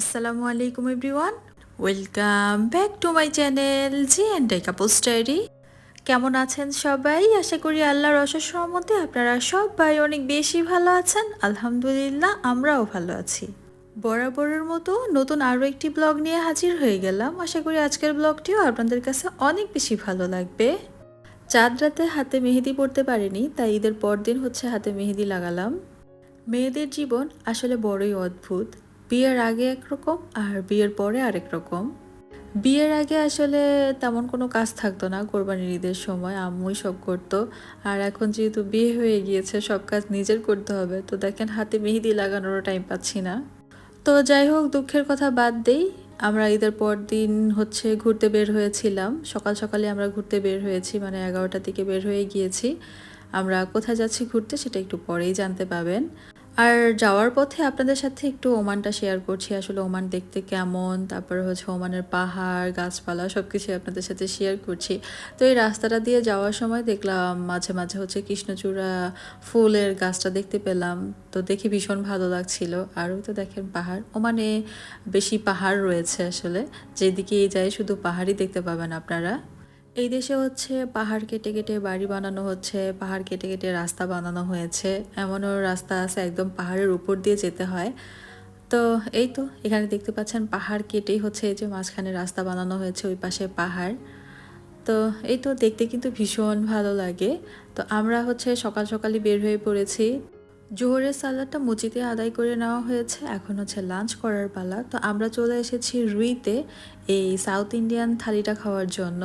আসসালামু আলাইকুম everyone. Welcome back to my channel G and I couples diary. কেমন আছেন সবাই? আশা করি আল্লাহর অশেষ রহমতে আপনারা সবাই অনেক বেশি ভালো আছেন। আলহামদুলিল্লাহ, আমরাও ভালো আছি। বরাবরের মতো নতুন আরও একটি ব্লগ নিয়ে হাজির হয়ে গেলাম। আশা করি আজকের ব্লগটিও আপনাদের কাছে অনেক বেশি ভালো লাগবে। চাঁদ রাতে হাতে মেহেদি পড়তে পারিনি, তাই ঈদের পরদিন হচ্ছে হাতে মেহেদি লাগালাম। মেয়েদের জীবন আসলে বড়ই অদ্ভুত। বিয়ের আগে একরকম আর বিয়ের পরে আরেক রকম। বিয়ের আগে আসলে তেমন কোনো কাজ থাকতো না কোরবানির ঈদের সময়, আম্মুই সব করতো। আর এখন যেহেতু বিয়ে হয়ে গিয়েছে, সব কাজ নিজের করতে হবে। তো দেখেন হাতে মেহেদি লাগানোরও টাইম পাচ্ছি না। তো যাই হোক, দুঃখের কথা বাদ দেই। আমরা ঈদের পর দিন হচ্ছে ঘুরতে বের হয়েছিলাম। সকাল সকালে আমরা ঘুরতে বের হয়েছি মানে এগারোটার দিকে বের হয়ে গিয়েছি। আমরা কোথায় যাচ্ছি ঘুরতে সেটা একটু পরেই জানতে পাবেন। আর যাওয়ার পথে আপনাদের সাথে একটু ওমানটা শেয়ার করছি। আসলে ওমান দেখতে কেমন? তারপরে হচ্ছে ওমানের পাহাড়, গাছপালা সব কিছু আপনাদের সাথে শেয়ার করছি। তো এই রাস্তাটা দিয়ে যাওয়ার সময় দেখলাম মাঝে মাঝে হচ্ছে কৃষ্ণচূড়া ফুলের গাছটা দেখতে পেলাম। তো দেখে ভীষণ ভালো লাগছিল। আর ওই তো দেখেন পাহাড়। ওমানে বেশি পাহাড় রয়েছে আসলে। যেদিকেই যায় শুধু পাহাড়ই দেখতে পাবেন আপনারা। এই দেশে হচ্ছে পাহাড় কেটে কেটে বাড়ি বানানো হচ্ছে, পাহাড় কেটে কেটে রাস্তা বানানো হয়েছে, এমনও রাস্তা আছে একদম পাহাড়ের উপর দিয়ে যেতে হয়। তো এই তো, এখানে দেখতে পাচ্ছেন পাহাড় কেটেই হচ্ছে এই যে মাঝখানে রাস্তা বানানো হয়েছে ওই পাশে পাহাড়। তো এই তো দেখতে কিন্তু ভীষণ ভালো লাগে। তো আমরা হচ্ছে সকাল সকালই বের হয়ে পড়েছি। জোহরের সালাদটা মুচিতে আদায় করে নেওয়া হয়েছে। এখন হচ্ছে লাঞ্চ করার পালা। তো আমরা চলে এসেছি রুইতে এই সাউথ ইন্ডিয়ান থালিটা খাওয়ার জন্য।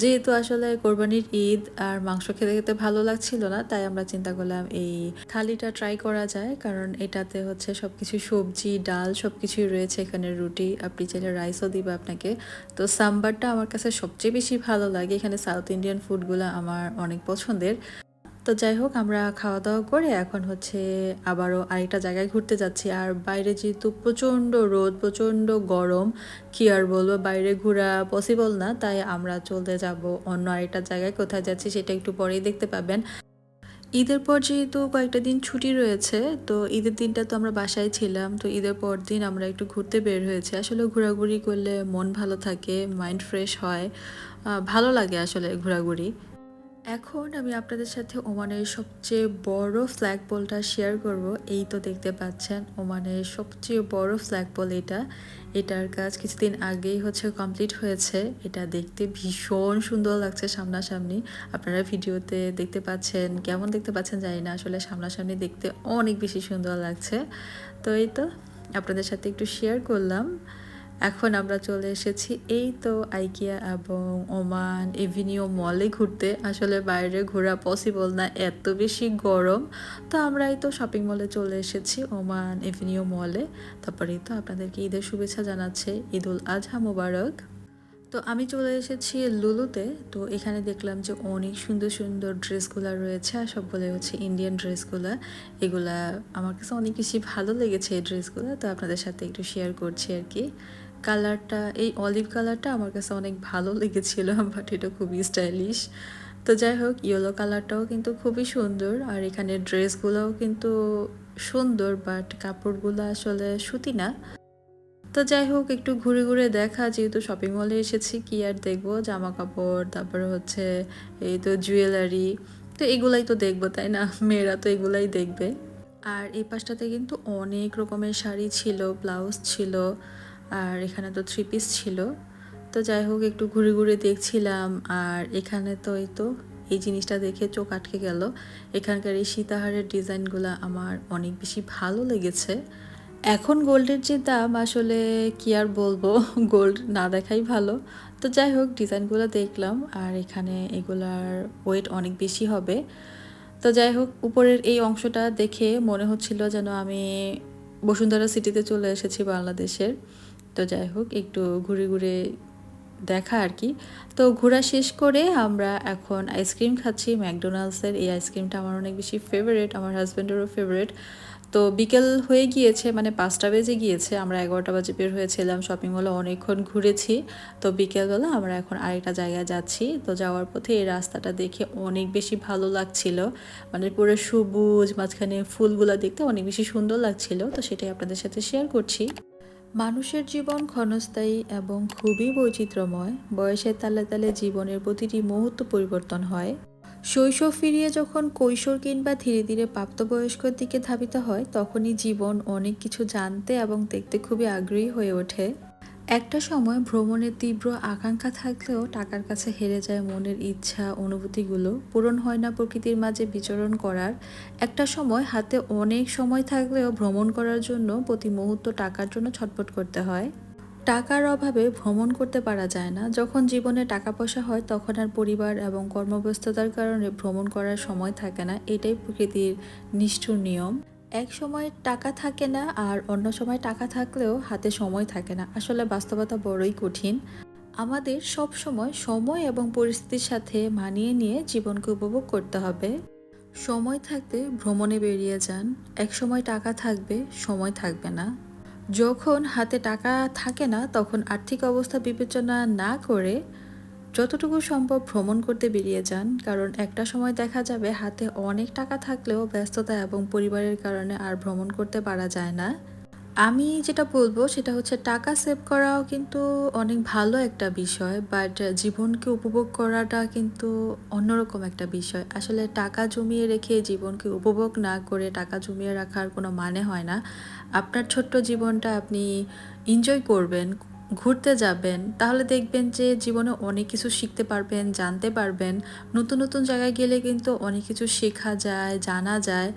যেহেতু আসলে কোরবানির ঈদ আর মাংস খেতে খেতে ভালো লাগছিল না, তাই আমরা চিন্তা করলাম এই থালিটা ট্রাই করা যায়। কারণ এটাতে হচ্ছে সব কিছু সবজি, ডাল সব কিছুই রয়েছে এখানে, রুটি। আপনি চাইলে রাইসও দিবে আপনাকে। তো সাম্বারটা আমার কাছে সবচেয়ে বেশি ভালো লাগে। এখানে সাউথ ইন্ডিয়ান ফুডগুলো আমার অনেক পছন্দের। তো যাই হোক, আমরা খাওয়া দাওয়া করে এখন হচ্ছে আবারও আরেকটা জায়গায় ঘুরতে যাচ্ছি। আর বাইরে যেহেতু প্রচণ্ড রোদ, প্রচণ্ড গরম, কি আর বলব, বাইরে ঘোরা পসিবল না। তাই আমরা চলতে যাব অন্য আরেকটা জায়গায়। কোথায় যাচ্ছি সেটা একটু পরেই দেখতে পাবেন। ঈদের পর যেহেতু কয়েকটা দিন ছুটি রয়েছে, তো ঈদের দিনটা তো আমরা বাসায় ছিলাম। তো ঈদের পর দিন আমরা একটু ঘুরতে বের হয়েছি। আসলে ঘোরাঘুরি করলে মন ভালো থাকে মাইন্ড ফ্রেশ হয়। ভালো লাগে আসলে ঘোরাঘুরি। এখন আমি আপনাদের সাথে ওমানের সবচেয়ে বড় ফ্ল্যাগ পোলটা শেয়ার করব। এই তো দেখতে পাচ্ছেন, ওমানের সবচেয়ে বড় ফ্ল্যাগ পোল এটা। এটার কাজ কিছুদিন আগেই হচ্ছে কমপ্লিট হয়েছে। এটা দেখতে ভীষণ সুন্দর লাগছে সামনাসামনি। আপনারা ভিডিওতে দেখতে পাচ্ছেন, কেমন দেখতে পাচ্ছেন জানি না, আসলে সামনাসামনি দেখতে অনেক বেশি সুন্দর লাগছে। তো এই তো আপনাদের সাথে একটু শেয়ার করলাম। এখন আমরা চলে এসেছি এই তো আইকিয়া এবং ওমান এভিনিউ মলে ঘুরতে। আসলে বাইরে ঘোরা পসিবল না, এত বেশি গরম। তো আমরা এই তো শপিং মলে চলে এসেছি, ওমান এভিনিউ মলে। তারপরে তো আপনাদেরকে ঈদের শুভেচ্ছা জানাচ্ছে, ঈদুল আজহা মোবারক। তো আমি চলে এসেছি লুলুতে। তো এখানে দেখলাম যে অনেক সুন্দর সুন্দর ড্রেসগুলো রয়েছে আর সবগুলো হচ্ছে ইন্ডিয়ান ড্রেসগুলো। এগুলা আমার কাছে অনেক বেশি ভালো লেগেছে এই ড্রেসগুলো। তো আপনাদের সাথে একটু শেয়ার করছি আর কি। কালারটা, এই অলিভ কালারটা আমার কাছে অনেক ভালো লেগেছিল বাট এটা খুবই স্টাইলিশ তো যাই হোক ইয়েলো কালারটাও কিন্তু খুবই সুন্দর, আর এখানে ড্রেসগুলোও কিন্তু সুন্দর বাট কাপড়গুলো আসলে সুতি না। তো যাই হোক, একটু ঘুরে ঘুরে দেখা, যেহেতু শপিং মলে এসেছি, কি আর দেখব? জামা কাপড় তারপরে হচ্ছে এই তো জুয়েলারি তো এগুলাই তো দেখব, তাই না? মেয়েরা তো এগুলাই দেখবে। আর এই পাশটাতে কিন্তু অনেক রকমের শাড়ি ছিল ব্লাউজ ছিল আর এখানে তো থ্রি পিস ছিল। তো যাই হোক, একটু ঘুরে ঘুরে দেখছিলাম আর এখানে তো এই তো, এই জিনিসটা দেখে চোখ আটকে গেল। এখানকার এই সীতাহারের ডিজাইনগুলো আমার অনেক বেশি ভালো লেগেছে। এখন গোল্ডের যে দাম, আসলে কি আর বলব, গোল্ড না দেখাই ভালো। তো যাই হোক, ডিজাইনগুলো দেখলাম আর এখানে এগুলার ওয়েট অনেক বেশি হবে। তো যাই হোক, উপরের এই অংশটা দেখে মনে হচ্ছিল যেন আমি বসুন্ধরা সিটিতে চলে এসেছি বাংলাদেশের। তো যাই হোক, একটু ঘুরে ঘুরে দেখা আর কি। তো ঘোরা শেষ করে আমরা এখন আইসক্রিম খাচ্ছি। ম্যাকডোনাল্ডসের এই আইসক্রিমটা আমার অনেক বেশি ফেভারেট আমার হাজব্যান্ডেরও ফেভারেট তো বিকেল হয়ে গিয়েছে মানে পাঁচটা বেজে গিয়েছে, আমরা এগারোটা বাজে বের হয়েছিলাম শপিং মলে অনেকক্ষণ ঘুরেছি। তো বিকেলবেলা আমরা এখন আরেকটা জায়গায় যাচ্ছি। তো যাওয়ার পথে এই রাস্তাটা দেখে অনেক বেশি ভালো লাগছিল। মানে পুরো সবুজ, মাঝখানে ফুলগুলো দেখতে অনেক বেশি সুন্দর লাগছিল। তো সেটাই আপনাদের সাথে শেয়ার করছি। মানুষের জীবন ক্ষণস্থায়ী এবং খুবই বৈচিত্র্যময়। বয়সের তালে তালে জীবনের প্রতিটি মুহূর্ত পরিবর্তন হয়। শৈশব ফিরিয়ে যখন কৈশোর কিংবা ধীরে ধীরে প্রাপ্তবয়স্কর দিকে ধাবিত হয়, তখনই জীবন অনেক কিছু জানতে এবং দেখতে খুবই আগ্রহী হয়ে ওঠে। একটা সময় ভ্রমণের তীব্র আকাঙ্ক্ষা থাকলেও টাকার কাছে হেরে যায় মনের ইচ্ছা, অনুভূতিগুলো। পূরণ হয় না প্রকৃতির মাঝে বিচরণ করার। একটা সময় হাতে অনেক সময় থাকলেও ভ্রমণ করার জন্য প্রতি মুহূর্ত টাকার জন্য ছটফট করতে হয়। টাকার অভাবে ভ্রমণ করতে পারা যায় না। যখন জীবনে টাকা পয়সা হয়, তখন আর পরিবার এবং কর্মব্যস্ততার কারণে ভ্রমণ করার সময় থাকে না। এটাই প্রকৃতির নিষ্ঠুর নিয়ম। এক সময় টাকা থাকে না আর অন্য সময় টাকা থাকলেও হাতে সময় থাকে না। আসলে বাস্তবতা বড়ই কঠিন। আমাদের সব সময় সময় এবং পরিস্থিতির সাথে মানিয়ে নিয়ে জীবনকে উপভোগ করতে হবে। সময় থাকতে ভ্রমণে বেরিয়ে যান। এক সময় টাকা থাকবে, সময় থাকবে না। যখন হাতে টাকা থাকে না, তখন আর্থিক অবস্থা বিবেচনা না করে যতটুকু সম্ভব ভ্রমণ করতে বেরিয়ে যান, কারণ একটা সময় দেখা যাবে হাতে অনেক টাকা থাকলেও ব্যস্ততা এবং পরিবারের কারণে আর ভ্রমণ করতে পারা যায় না। আমি যেটা বলব সেটা হচ্ছে টাকা সেভ করাও কিন্তু অনেক ভালো একটা বিষয় বাট জীবনকে উপভোগ করাটা কিন্তু অন্যরকম একটা বিষয়। আসলে টাকা জমিয়ে রেখে জীবনকে উপভোগ না করে টাকা জমিয়ে রাখার কোনো মানে হয় না। আপনার ছোট্ট জীবনটা আপনি এনজয় করবেন ঘুরতে যাবেন, তাহলে দেখবেন যে জীবনে অনেক কিছু শিখতে পারবেন, জানতে পারবেন। নতুন নতুন জায়গায় গেলে কিন্তু অনেক কিছু শেখা যায়, জানা যায়।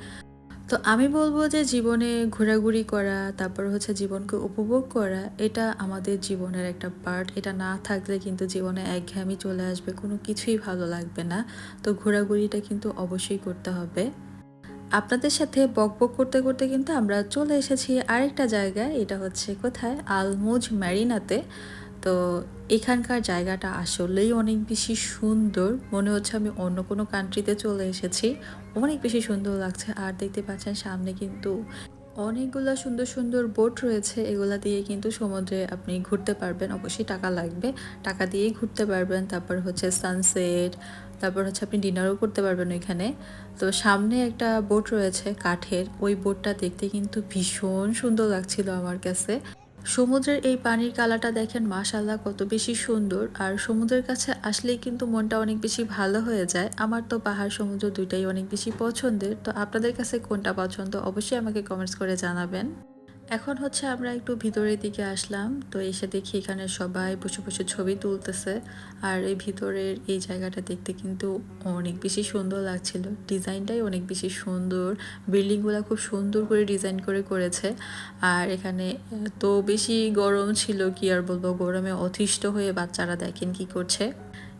তো আমি বলব যে জীবনে ঘোরাঘুরি করা, তারপর হচ্ছে জীবনকে উপভোগ করা, এটা আমাদের জীবনের একটা পার্ট এটা না থাকলে কিন্তু জীবনে একঘেয়েমি চলে আসবে, কোনো কিছুই ভালো লাগবে না। তো ঘোরাঘুরিটা কিন্তু অবশ্যই করতে হবে। আপনাদের সাথে বক বক করতে করতে কিন্তু আমরা চলে এসেছি আরেকটা জায়গায়। এটা হচ্ছে কোথায়? আলমোজ ম্যারিনাতে তো এখানকার জায়গাটা আসলেই অনেক বেশি সুন্দর। মনে হচ্ছে আমি অন্য কোনো কান্ট্রিতে চলে এসেছি। অনেক বেশি সুন্দর লাগছে। আর দেখতে পাচ্ছেন সামনে কিন্তু অনেকগুলো সুন্দর সুন্দর বোট রয়েছে, এগুলা দিয়ে কিন্তু সমুদ্রে আপনি ঘুরতে পারবেন। অবশ্যই টাকা লাগবে। টাকা দিয়েই ঘুরতে পারবেন। তারপর হচ্ছে সানসেট তারপর হচ্ছে আপনি ডিনারও করতে পারবেন ওইখানে। তো সামনে একটা বোট রয়েছে, কাঠের। ওই বোটটা দেখতে কিন্তু ভীষণ সুন্দর লাগছিল আমার কাছে। সমুদ্রের এই পানির কালাটা দেখেন মাশাল্লাহ কত বেশি সুন্দর। আর সমুদ্রের কাছে আসলেই কিন্তু মনটা অনেক বেশি ভালো হয়ে যায়। আমার তো পাহাড় সমুদ্র দুইটাই অনেক বেশি পছন্দের। তো আপনাদের কাছে কোনটা পছন্দ অবশ্যই আমাকে কমেন্টস করে জানাবেন। এখন হচ্ছে আমরা একটু ভিতরের দিকে আসলাম, তো এসে দেখি এখানে সবাই বসে বসে ছবি তুলতেছে। আর এই ভিতরের এই জায়গাটা দেখতে কিন্তু অনেক বেশি সুন্দর লাগছিল। ডিজাইনটাই অনেক বেশি সুন্দর। বিল্ডিংগুলো খুব সুন্দর করে ডিজাইন করে করেছে। আর এখানে তো বেশি গরম ছিল, কি আর বলব, গরমে অতিষ্ঠ হয়ে বাচ্চারা দেখেন কি করছে।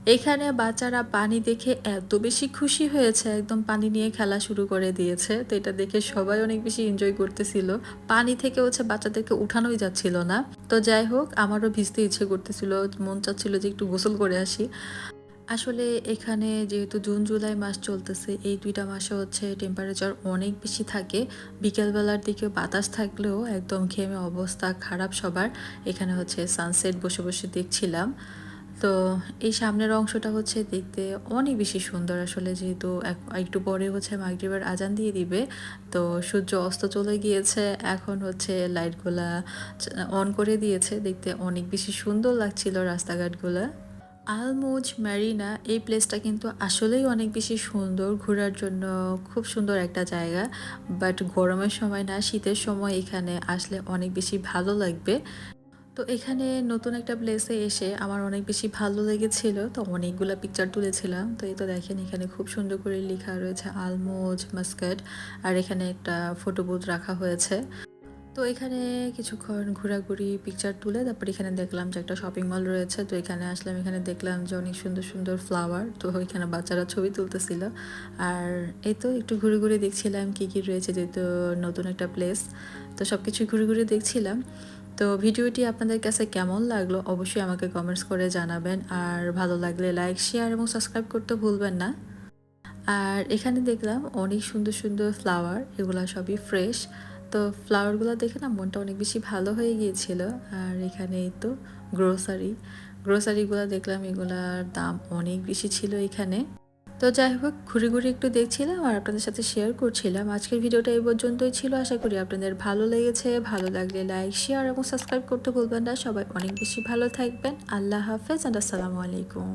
এখানে বাচ্চারা পানি দেখে এত বেশি খুশি হয়েছে, একদম পানি নিয়ে খেলা শুরু করে দিয়েছে। তো এটা দেখে সবাই অনেক বেশি এনজয় করতেছিল। পানি থেকে হচ্ছে বাচ্চাদেরকে উঠানোই যাচ্ছিল না। তো যাই হোক, আমারও ভিজতে ইচ্ছে করতেছিল, মন চাচ্ছিল যে একটু গোসল করে আসি। আসলে এখানে যেহেতু জুন, জুলাই মাস চলতেছে, এই দুইটা মাসে হচ্ছে টেম্পারেচার অনেক বেশি থাকে। বিকেলবেলার দিকে বাতাস থাকলেও একদম ঘেমে অবস্থা খারাপ সবার। এখানে হচ্ছে সানসেট বসে বসে দেখছিলাম। তো এই সামনের অংশটা হচ্ছে দেখতে অনেক বেশি সুন্দর আসলে যেহেতু একটু পরে হচ্ছে মাগরিবের আজান দিয়ে দিবে। তো সূর্য অস্ত চলে গিয়েছে, এখন হচ্ছে লাইটগুলা অন করে দিয়েছে। দেখতে অনেক বেশি সুন্দর লাগছিল রাস্তাঘাটগুলা। আলমোজ, ম্যারিনা এই প্লেসটা কিন্তু আসলেই অনেক বেশি সুন্দর, ঘোরার জন্য খুব সুন্দর একটা জায়গা। বাট গরমের সময় না, শীতের সময় এখানে আসলে অনেক বেশি ভালো লাগবে। তো এখানে নতুন একটা প্লেসে এসে আমার অনেক বেশি ভালো লেগেছিল। তো অনেকগুলো পিকচার তুলেছিলাম। তো এই তো দেখেন, এখানে খুব সুন্দর করে লেখা রয়েছে আলমোজ মাস্কাট আর এখানে একটা ফটো বুথ রাখা হয়েছে। তো এখানে কিছুক্ষণ ঘোরাঘুরি পিকচার তুলে তারপর এখানে দেখলাম যে একটা শপিং মল রয়েছে। তো এখানে আসলাম, এখানে দেখলাম যে অনেক সুন্দর সুন্দর ফ্লাওয়ার তো ওইখানে বাচ্চারা ছবি তুলতেছিল। আর এই তো একটু ঘুরে ঘুরে দেখছিলাম কী কী রয়েছে যেহেতু নতুন একটা প্লেস তো সব কিছু ঘুরে ঘুরে দেখছিলাম। তো ভিডিওটি আপনাদের কাছে কেমন লাগল অবশ্যই আমাকে কমেন্টস করে জানাবেন। আর ভালো লাগলে লাইক শেয়ার এবং সাবস্ক্রাইব করতে ভুলবেন না। আর এখানে দেখলাম অনেক সুন্দর সুন্দর ফ্লাওয়ার এগুলো সবই ফ্রেশ তো ফ্লাওয়ারগুলো দেখে না মনটা অনেক বেশি ভালো হয়ে গিয়েছিল। আর এখানে তো গ্রোসারি গ্রোসারিগুলো দেখলাম এগুলার দাম অনেক বেশি ছিল এখানে। তো যাই হোক, ঘুরে ঘুরে একটু দেখছিলাম আর আপনাদের সাথে শেয়ার করছিলাম। আজকের ভিডিওটা এই পর্যন্তই ছিল। আশা করি আপনাদের ভালো লেগেছে। ভালো লাগলে লাইক শেয়ার এবং সাবস্ক্রাইব করতে ভুলবেন না। সবাই অনেক বেশি ভালো থাকবেন। আল্লাহ হাফেজ অ্যান্ড আসসালামু আলাইকুম।